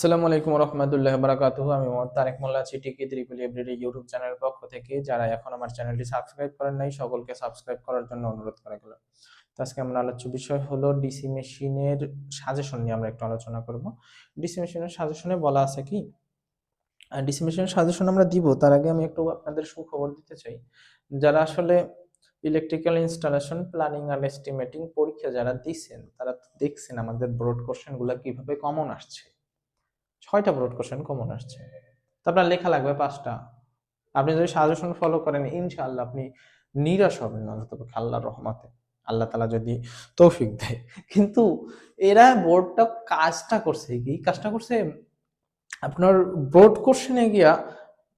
আসসালামু আলাইকুম রহমতুল্লাহ বারাকাতুহ। আমি মোহাম্মদ তারেক মোল্লা আছি টিকি ত্রিপুল এভরিডে ইউটিউব চ্যানেলের পক্ষ থেকে। যারা এখন আমার চ্যানেলটি সাবস্ক্রাইব করেন নাই, সকলকে সাবস্ক্রাইব করার জন্য অনুরোধ করা গেল তো আজকে আমরা আলোচ্য বিষয় হলো ডিসি মেশিনের সাজেশন নিয়ে আমরা একটু আলোচনা করব। ডিসি মেশিনের সাজেশনে বলা আছে কি ডিসি মেশিনের সাজেশন আমরা দিব, তার আগে আমি একটু আপনাদের সুখবর দিতে চাই। যারা আসলে ইলেকট্রিক্যাল ইনস্টলেশন প্ল্যানিং আর এস্টিমেটিং পরীক্ষা যারা দিচ্ছেন তারা দেখছেন আমাদের ব্রড কোশ্চেনগুলো কীভাবে কমন আসছে। ছয়টা ব্রড কোশ্চেন কমন আসছে। তো আপনার লেখা লাগবে পাঁচটা। আপনি যদি সাজেশন ফলো করেন, ইনশাআল্লাহ আপনি নিরাশ হবেন না যত আল্লাহর রহমাতে। আল্লাহ তালা যদি তৌফিক দেয়। কিন্তু এরা বোর্ডটা কাজটা করছে কি? কাজটা করছে আপনার বোর্ড কোশ্চেনে গিয়া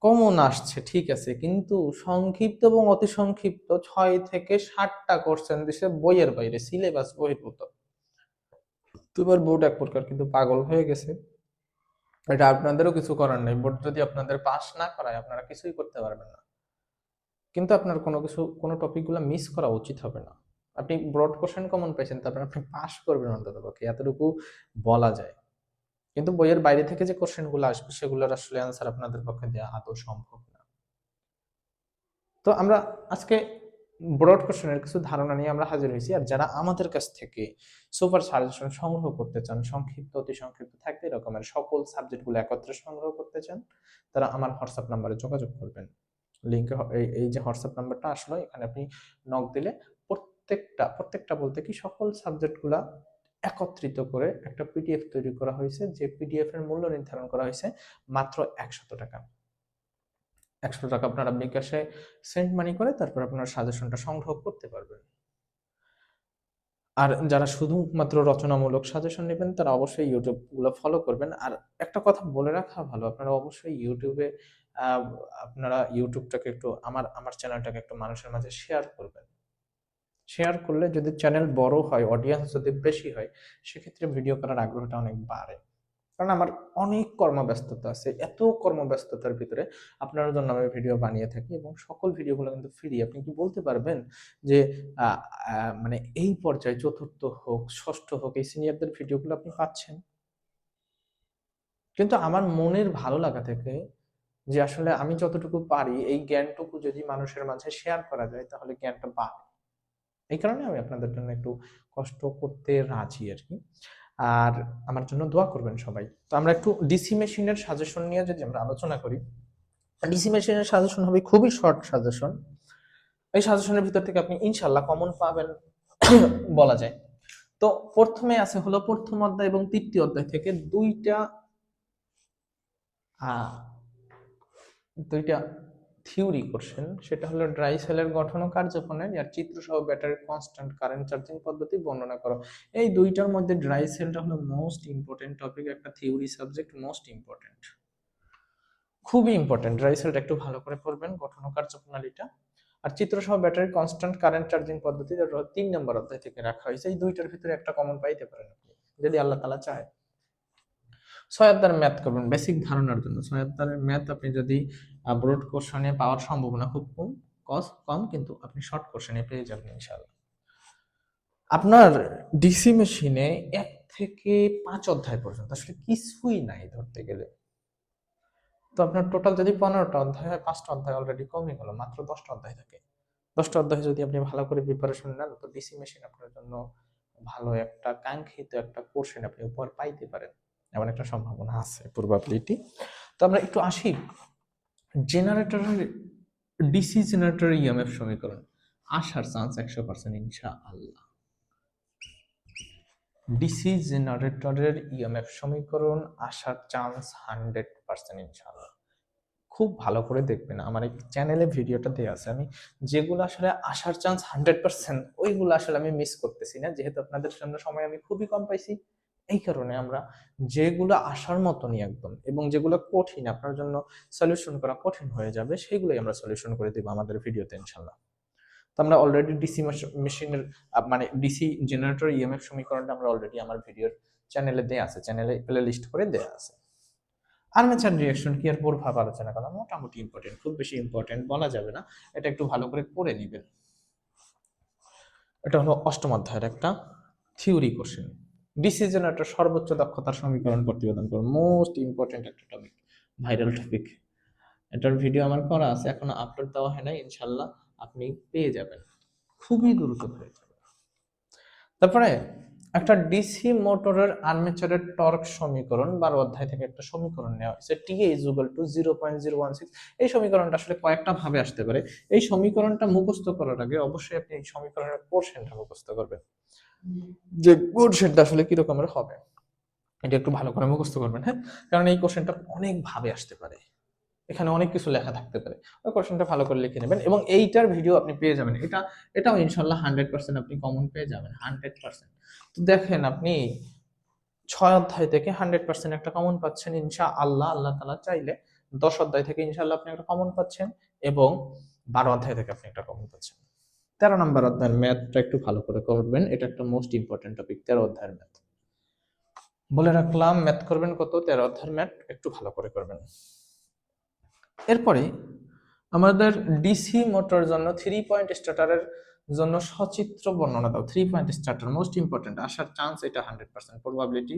কমন আসছে, ঠিক আছে। কিন্তু সংক্ষিপ্ত এবং অতি সংক্ষিপ্ত ছয় থেকে ষাটটা কোশ্চেন দিছে বইয়ের বাইরে সিলেবাস বহির্ভূত। তো এবার বোর্ড এক প্রকার কিন্তু পাগল হয়ে গেছে। এটা আপনাদেরও কিছু করার নেই বোর্ড যদি আপনাদের পাস না করায়, আপনারা কিছুই করতে পারবেন না। কিন্তু আপনার কোনো কিছু, কোনো টপিকগুলো মিস করা উচিত হবে না। আপনি ব্রড কোশ্চেন কমন পেয়েছেন তারপর আপনি পাস করবেন অন্তত পক্ষে এতটুকু বলা যায়। কিন্তু বইয়ের বাইরে থেকে যে কোশ্চেনগুলো আসবে, সেগুলোর আসলে অ্যান্সার আপনাদের পক্ষে দেওয়া আদৌ সম্ভব না। তো আমরা আজকে ব্রড কোশ্চেনের কিছু ধারণা নিয়ে আমরা হাজির হয়েছি। আর যারা আমাদের কাছ থেকে সুপার সাজেশন সংগ্রহ করতে চান, সংক্ষিপ্ত, অতি সংক্ষিপ্ত থাকবে, এরকমের সকল সাবজেক্টগুলো একত্রে সংগ্রহ করতে চান, তারা আমার হোয়াটসঅ্যাপ নাম্বারে যোগাযোগ করবেন। লিঙ্কে এই যে হোয়াটসঅ্যাপ নাম্বারটা আসলো, এখানে আপনি নক দিলে প্রত্যেকটা প্রত্যেকটা বলতে কি সকল সাবজেক্টগুলা একত্রিত করে একটা পিডিএফ তৈরি করা হয়েছে, যে পিডিএফ এর মূল্য নির্ধারণ করা হয়েছে মাত্র একশত টাকা। একশো টাকা আপনারা বিকাশে সেন্ড মানি করে তারপর আপনার সাজেশনটা সংগ্রহ করতে পারবেন। আর যারা শুধুমাত্র রচনামূলক সাজেশন নেবেন, তারা অবশ্যই ইউটিউবগুলো ফলো করবেন। আর একটা কথা বলে রাখা ভালো, আপনারা অবশ্যই ইউটিউবে আপনারা ইউটিউবটাকে একটু, আমার আমার চ্যানেলটাকে একটু মানুষের মাঝে শেয়ার করবেন। শেয়ার করলে যদি চ্যানেল বড় হয় অডিয়েন্স যদি বেশি হয়, সেক্ষেত্রে ভিডিও করার আগ্রহটা অনেক বাড়ে। কারণ আমার অনেক কর্মব্যস্ততা আছে, এত কর্মব্যস্ততার ভিতরে আপনার জন্য আমি ভিডিও বানিয়ে থাকি এবং সকল ভিডিওগুলো কিন্তু ফ্রি আপনি কি বলতে পারবেন যে মানে এই পর্যায়ে চতুর্থ হোক, ষষ্ঠ হোক, এই সিনিয়রদের ভিডিওগুলো আপনি পাচ্ছেন? কিন্তু আমার মনের ভালো লাগা থেকে যে আসলে আমি যতটুকু পারি, এই জ্ঞানটুকু যদি মানুষের মাঝে শেয়ার করা যায়, তাহলে জ্ঞানটা বাড়ে এই কারণে আমি আপনাদের জন্য একটু কষ্ট করতে রাজি আর কি। আর আমার জন্য দোয়া করবেন সবাই। তো আমরা একটু ডিসি মেশিনের সাজেশন নিয়ে যদি আমরা আলোচনা করি ডিসি মেশিনের সাজেশন হবে খুবই শর্ট সাজেশন এই সাজেশনের ভিতর থেকে আপনি ইনশাল্লাহ কমন পাবেন বলা যায়। তো প্রথমে আছে হলো প্রথম অধ্যায় এবং তৃতীয় অধ্যায় থেকে দুইটা দুইটা থিওরি করছেন সেটা হলো ড্রাই সেলের গঠন ও কার্যপণের আর চিত্র সহ ব্যাটারির কনস্ট্যান্ট কারেন্ট চার্জিং পদ্ধতি বর্ণনা করো। এই দুইটার মধ্যে ড্রাই সেলটা হলো মোস্ট ইম্পর্টেন্ট টপিক একটা থিওরি সাবজেক্ট মোস্ট ইম্পর্টেন্ট খুবই ইম্পর্টেন্ট ড্রাই সেলটা একটু ভালো করে পড়বেন গঠন ও কার্যপ্রণালীটা আর চিত্র সহ ব্যাটারির কনস্ট্যান্ট কারেন্ট চার্জিং পদ্ধতি যেটা তিন নম্বর অধ্যায় থেকে রাখা হয়েছে, এই দুইটার ভিতরে একটা কমন পাইতে পারেন আপনি, যদি আল্লাহ তালা চায়। ছয়াত্তার ম্যাথ করবেন বেসিক ধারণার জন্য। ছয়াত্তারের ম্যাথ আপনি যদি ব্রড কোশ্চেনে পাওয়ার সম্ভাবনা খুব কম কস কম, কিন্তু আপনি শর্ট কোশ্চেনে পেয়ে যাবেন ইনশাআল্লাহ। আপনার ডিসি মেশিনে এক থেকে পাঁচ অধ্যায় পর্যন্ত, আসলে কিছুই নাই ধরতে গেলে। তো আপনার টোটাল যদি পনেরোটা অধ্যায় হয়, পাঁচটা অধ্যায় অলরেডি কমে গেল মাত্র দশটা অধ্যায় থাকে। দশটা অধ্যায় যদি আপনি ভালো করে প্রিপারেশন নেন, তো ডিসি মেশিন আপনার জন্য ভালো একটা কাঙ্ক্ষিত একটা কোর্সেন আপনি উপহার পাইতে পারেন। এমন একটা সম্ভাবনা আছে প্রবাবিলিটি। তো আমরা একটু আসি জেনারেটরের ডিসি জেনারেটরের ইএমএফ সমীকরণ। আসার চান্স একশো পার্সেন্ট ইনশা আল্লাহ ডিসি জেনারেটরের ইএমএফ সমীকরণ আসার চান্স হান্ড্রেড পার্সেন্ট ইনশাআল্লাহ। খুব ভালো করে দেখবেন। আমার এই চ্যানেলে ভিডিওটা দেওয়া আছে। আমি যেগুলো আসলে আসার চান্স হান্ড্রেড পার্সেন্ট ওইগুলো আসলে আমি মিস করতেছি না। যেহেতু আপনাদের জন্য সময় আমি খুবই কম পাইছি। এই কারণে আমরা যেগুলো আসার মতনই একদম এবং যেগুলো কঠিন, আপনার জন্য সলিউশন করা কঠিন হয়ে যাবে, সেগুলোই আমরা সলিউশন করে দেবো আমাদের ভিডিওতে ইনশাল্লাহ তো আমরা অলরেডি ডিসি মেশিনের মানে ডিসি জেনারেটর ইএমএফ সমীকরণটা আমরা অলরেডি আমার ভিডিওর চ্যানেলে দেয়া আছে চ্যানেলে প্লে লিস্ট করে দেয়া আছে। আর্মেচার রিয়াকশন কি আর প্রভাব আলোচনা করা? মোটামুটি ইম্পর্টেন্ট খুব বেশি ইম্পর্টেন্ট বলা যাবে না, এটা একটু ভালো করে পড়ে নেবেন। এটা হলো অষ্টম অধ্যায়ের একটা থিওরি কোশ্চেন ডিসির জন্য একটা সর্বোচ্চ দক্ষতার সমীকরণ প্রতিবেদন করুন। মোস্ট ইম্পর্টেন্ট একটা টপিক ভাইরাল টপিক এটার ভিডিও আমার করা আছে, এখন আপলোড দেওয়া হয় না ইনশাল্লাহ আপনি পেয়ে যাবেন। খুবই দ্রুত হয়ে যাবে তারপরে একটা ডিসি মোটরের আর্মেচারের টর্ক সমীকরণ, বারো অধ্যায় থেকে একটা সমীকরণ নেওয়া হয়েছে। T is equal to zero point zero one six এই সমীকরণটা আসলে কয়েকটা ভাবে আসতে পারে। এই সমীকরণটা মুখস্থ করার আগে অবশ্যই আপনি এই সমীকরণের পোর্শনটা মুখস্থ করবেন। যে কোশ্চেনটা আসলে কিরকমের হবে? এটা একটু ভালো করে মুখস্থ করবেন হ্যাঁ? কারণ এই কোশ্চেনটা অনেক ভাবে আসতে পারে। এখানে অনেক কিছু লেখা থাকতে পারে। ওই কোশ্চেনটা ভালো করে লিখে নেবেন এবং এইটার ভিডিও আপনি পেয়ে যাবেন। এটা, এটাও ইনশাল্লাহ হান্ড্রেড পার্সেন্ট আপনি কমন পেয়ে যাবেন হান্ড্রেড পার্সেন্ট তো দেখেন আপনি, ছয় অধ্যায় থেকে হান্ড্রেড পার্সেন্ট একটা কমন পাচ্ছেন ইনশা আল্লাহ আল্লাহ তালা চাইলে দশ অধ্যায় থেকে ইনশাল্লাহ আপনি একটা কমন পাচ্ছেন এবং বারো অধ্যায় থেকে আপনি একটা কমন পাচ্ছেন। তেরো নম্বর অধ্যায়ের ম্যাথটা একটু ভালো করে করবেন। এটা একটা মোস্ট ইম্পর্টেন্ট টপিক তেরো অধ্যায়ের ম্যাথ। বলে রাখলাম, ম্যাথ করবেন কত? তেরো অধ্যায়ের ম্যাথ একটু ভালো করে করবেন। এরপরে আমাদের ডিসি মোটর জন্য থ্রি পয়েন্ট স্টার্টারের জন্য সচিত্র বর্ণনা দাও। Three point starter most important আসার চান্স এটা hundred percent probability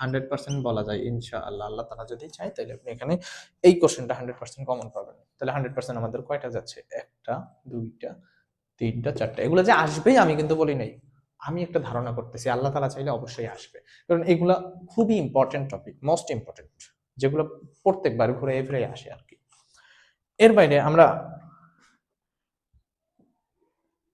hundred percent বলা যায় ইনশা আল্লাহ আল্লাহ তারা যদি চায়, তাহলে আপনি এখানে এই কোশ্চেনটা হান্ড্রেড পার্সেন্ট কমন পাবেন। তাহলে হান্ড্রেড পার্সেন্ট আমাদের কয়টা যাচ্ছে? একটা, দুইটা তিনটা, চারটা, এগুলো যে আসবেই আমি কিন্তু বলি নাই। আমি একটা ধারণা করতেছি, আল্লাহ তালা চাইলে অবশ্যই আসবে। কারণ এগুলা খুবই ইম্পর্টেন্ট টপিক মোস্ট ইম্পর্টেন্ট যেগুলো প্রত্যেকবার ঘুরে ফিরে আসে আর কি। এর বাইরে আমরা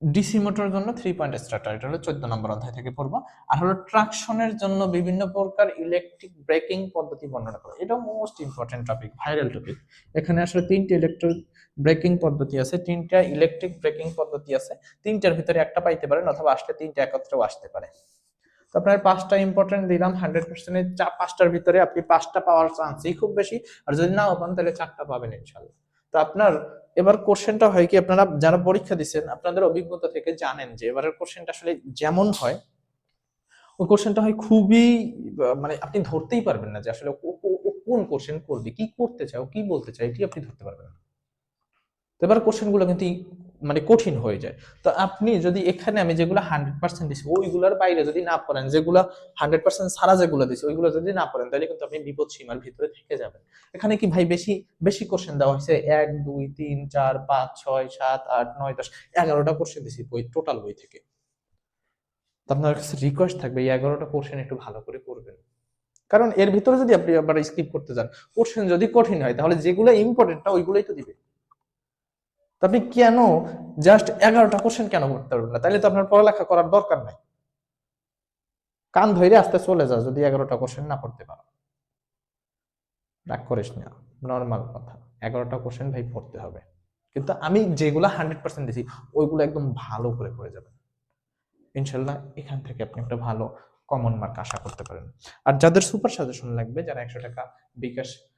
ডিসি মোটরের জন্য থ্রি পয়েন্ট স্টার্টার এটা হলো চোদ্দ নম্বর অধ্যায় থেকে পড়ব। আর হলো ট্রাকশনের জন্য বিভিন্ন প্রকার ইলেকট্রিক ব্রেকিং পদ্ধতি বর্ণনা করো। এটা most important topic viral topic এখানে আসলে তিনটি ইলেকট্রিক ব্রেকিং পদ্ধতি আছে, তিনটা ইলেকট্রিক ব্রেকিং পদ্ধতি আছে। তিনটার ভিতরে একটা পাইতে পারেন অথবা আসলে তিনটা একত্রেও আসতে পারে। তো আপনার পাঁচটা ইম্পর্টেন্ট দিলাম হান্ড্রেড পার্সেন্টের পাঁচটার ভিতরে আপনি পাঁচটা পাওয়ার চান্সই খুব বেশি। আর যদি নাও পান তাহলে চারটা পাবেন ইনশাল্লাহ। তো আপনার এবার কোশ্চেনটা হয় কি, আপনারা যারা পরীক্ষা দিচ্ছেন আপনাদের অভিজ্ঞতা থেকে জানেন যে এবারের কোশ্চেনটা আসলে যেমন হয়, ওই কোশ্চেনটা হয় খুবই মানে আপনি ধরতেই পারবেন না যে আসলে কোন কোশ্চেন করবে, কি করতে চাও কি বলতে চাও এটি আপনি ধরতে পারবেন না। এবার কোশ্চেনগুলো কিন্তু মানে কঠিন হয়ে যায়। তো আপনি যদি এখানে আমি যেগুলো হান্ড্রেড পার্সেন্ট দিচ্ছি ওইগুলোর বাইরে যদি না পড়েন, যেগুলো হান্ড্রেড পার্সেন্ট সারা যেগুলো দিচ্ছি ওইগুলো যদি না পড়েন, তাহলে কিন্তু আপনি বিপদ সীমার ভিতরে থেকে যাবেন। এখানে কি ভাই বেশি বেশি কোশ্চেন দেওয়া হয়েছে? এক, দুই, তিন, চার, পাঁচ, ছয়, সাত, আট, নয়, দশ, এগারোটা কোশ্চেন দিছি বই টোটাল বই থেকে। আপনার কাছে রিকোয়েস্ট থাকবে, এই এগারোটা কোশ্চেন একটু ভালো করে করবেন কারণ এর ভিতরে যদি আপনি আবার স্কিপ করতে যান কোশ্চেন যদি কঠিন হয়, তাহলে যেগুলো ইম্পর্টেন্ট ওইগুলোই তো দিবে। তো আপনি কেন জাস্ট এগারোটা কোশ্চেন কেন করতে পারবেন না? তাহলে তো আপনার পড়ালেখা করার দরকার নাই। কান ধরে আস্তে চলে যা যদি এগারোটা কোশ্চেন না পড়তে পারো। রাগ করিস না নর্মাল কথা। এগারোটা কোশ্চেন ভাই পড়তে হবে। কিন্তু আমি যেগুলো হান্ড্রেড পার্সেন্ট দিছি, ওইগুলো একদম ভালো করে করে যাবেন। ইনশাল্লাহ এখান থেকে আপনি একটা ভালো কমন মার্ক আশা করতে পারেন। আর যাদের সুপার সাজেশন লাগবে, যারা একশো টাকা বিকাশ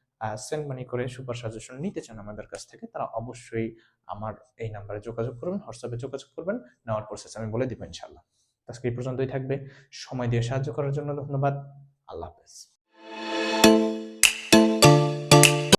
সেন্ড মানি করে সুপার সাজেশন নিতে চান আমাদের কাছ থেকে, তারা অবশ্যই আমার এই নাম্বারে যোগাযোগ করবেন হোয়াটসঅ্যাপে যোগাযোগ করবেন, নেওয়ার প্রসেস আমি বলে দেবো ইনশাল্লাহ আজকে এই পর্যন্তই থাকবে। সময় দিয়ে সাহায্য করার জন্য ধন্যবাদ। আল্লাহ হাফেজ।